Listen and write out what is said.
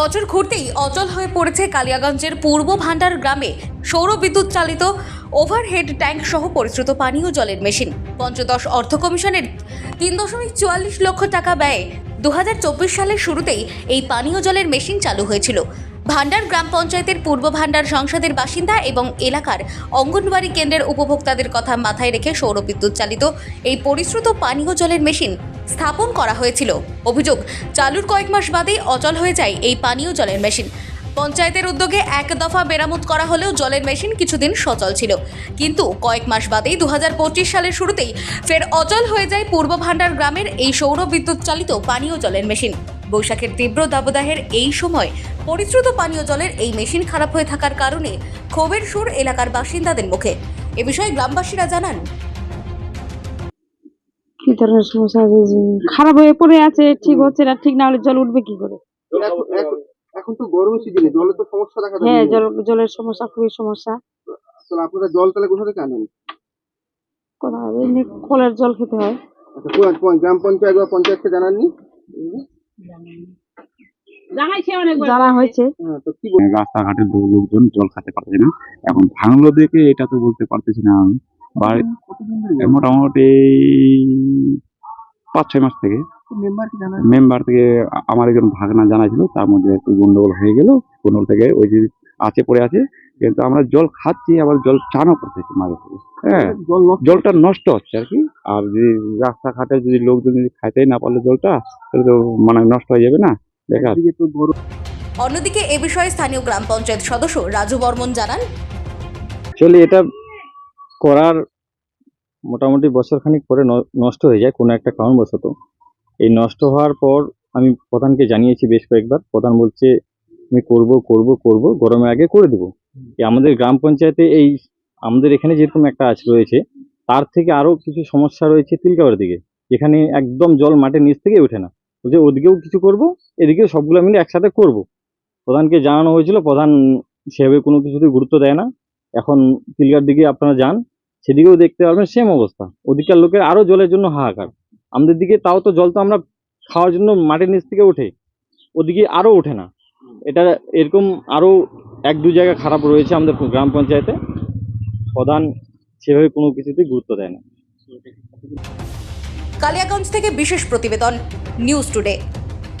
বছর ঘুরতেই অচল হয়ে পড়েছে কালিয়াগঞ্জের পূর্ব ভান্ডার গ্রামে সৌর বিদ্যুৎ চালিত ওভারহেড ট্যাঙ্ক সহ পরিশ্রুত পানীয় জলের মেশিন। পঞ্চদশ অর্থ কমিশনের তিন দশমিক চুয়াল্লিশ লক্ষ টাকা ব্যয়ে দু হাজার চব্বিশ সালের শুরুতেই এই পানীয় জলের মেশিন চালু হয়েছিল। ভান্ডার গ্রাম পঞ্চায়েতের পূর্ব ভান্ডার সংসদের বাসিন্দা এবং এলাকার অঙ্গনবাড়ি কেন্দ্রের উপভোক্তাদের কথা মাথায় রেখে সৌরবিদ্যুৎ চালিত এই পরিশ্রুত পানীয় জলের মেশিন স্থাপন করা হয়েছিল। অভিযোগ, চালুর কয়েক মাস বাদেই অচল হয়ে যায় এই পানীয় জলের মেশিন। পঞ্চায়েতের উদ্যোগে এক দফা মেরামত করা হলেও জলের মেশিন কিছুদিন সচল ছিল। কিন্তু কয়েক মাস বাদেই দুহাজার পঁচিশ সালের শুরুতেই ফের অচল হয়ে যায় পূর্ব ভান্ডার গ্রামের এই সৌর বিদ্যুৎ চালিত পানীয় জলের মেশিন। বৈশাখের তীব্র দাবদাহের এই সময় পরিশ্রুত পানীয় জলের এই মেশিন খারাপ হয়ে থাকার কারণে ক্ষোভের সুর এলাকার বাসিন্দাদের মুখে। এ বিষয়ে গ্রামবাসীরা জানান। কি ধরনের সমস্যা? খারাপ হয়ে পড়ে আছে ঠিক হচ্ছে না ঠিক না হলে জল উঠবে কি করে? এখন- তো গরমের সিজনে জলের তো সমস্যা দেখা যায় হ্যাঁ জল জলের সমস্যা খুবই সমস্যা। তাহলে আপনারা জল তাহলে কোথা থেকে আনেন? কোথায় এমনি কলের জল খেতে হয়। আচ্ছা গ্রাম পঞ্চায়েত বা পঞ্চায়েতকে জানাননি? জানা হয়েছে। হ্যাঁ তো কি বল- রাস্তাঘাটের লোকজন জল খেতে পারছে না। এখন ভাঙলো দেখে এটা তো বলতে পারতেছি না আমি। মোটামুটি পাঁচ ছয় মাস থেকে। মেম্বার থেকে আমার একজন ভাগনা জানাছিল তার মধ্যে একটু গন্ডগোল হয়ে গেল গন্ডগোল থেকে ওই যে আছে পড়ে আছে কিন্তু আমরা জল খাচ্ছি আবার জল চানও করতেছি মাঝে হ্যাঁ জলটা নষ্ট হচ্ছে আর কি। আর যদি রাস্তাঘাটে যদি লোকজন যদি খাইতেই না পারলে জলটা তাহলে তো মানে নষ্ট হয়ে যাবে না। বেকার গরম অন্যদিকে এ বিষয়ে স্থানীয় গ্রাম পঞ্চায়েত সদস্য রাজু বর্মন জানান। অ্যাকচুয়ালি এটা করার মোটামুটি বছরখানিক পরে ন- নষ্ট হয়ে যায় কোনো একটা কারণবশত। এই নষ্ট হওয়ার পর আমি প্রধানকে জানিয়েছি বেশ কয়েকবার প্রধান বলছে আমি করব করব করব গরমের আগে করে দেবো। আমাদের গ্রাম পঞ্চায়েতে এই আমাদের এখানে যেরকম একটা আছে রয়েছে তার থেকে আরও কিছু সমস্যা রয়েছে তিলকাওয়ার দিকে। যেখানে একদম জল মাটির নিচ থেকে ওঠে না। বলছে ওদিকেও কিছু করব এদিকেও সবগুলো মিলে একসাথে করব। প্রধানকে জানানো হয়েছিল প্রধান সেভাবে কোনো কিছুতে গুরুত্ব দেয় না। এখন তিলকার দিকে আপনারা যান সেদিকেও দেখতে পারবেন সেম অবস্থা। ওদিককার লোকের আরও জলের জন্য হাহাকার। আমাদের দিকে তাও তো জল তো আমরা খাওয়ার জন্য মাটির নিচ থেকে ওঠে, ওদিকে আরও ওঠে না। এটা এরকম আরও এক দু জায়গা খারাপ রয়েছে আমাদের গ্রাম পঞ্চায়েতে। প্রধান সেভাবে কোনো কিছুতেই গুরুত্ব দেয় না। কালিয়াগঞ্জ থেকে বিশেষ প্রতিবেদন, নিউজ টুডে।